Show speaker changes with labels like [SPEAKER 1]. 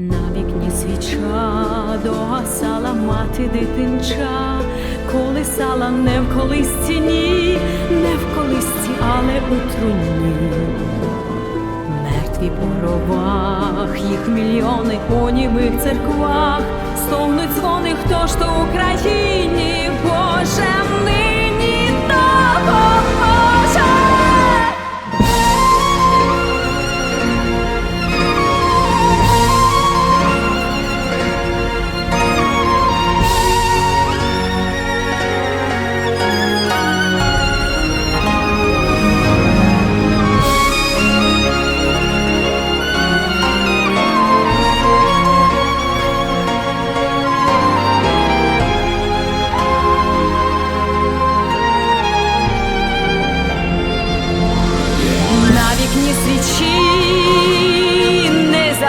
[SPEAKER 1] На вікні свіча догасала мати дитинча, колисала не в колисці, ні, не в колисці, але у труні. Мертві по гробах, їх мільйони у німих церквах, стогнуть дзвони, хто ж то в Україні,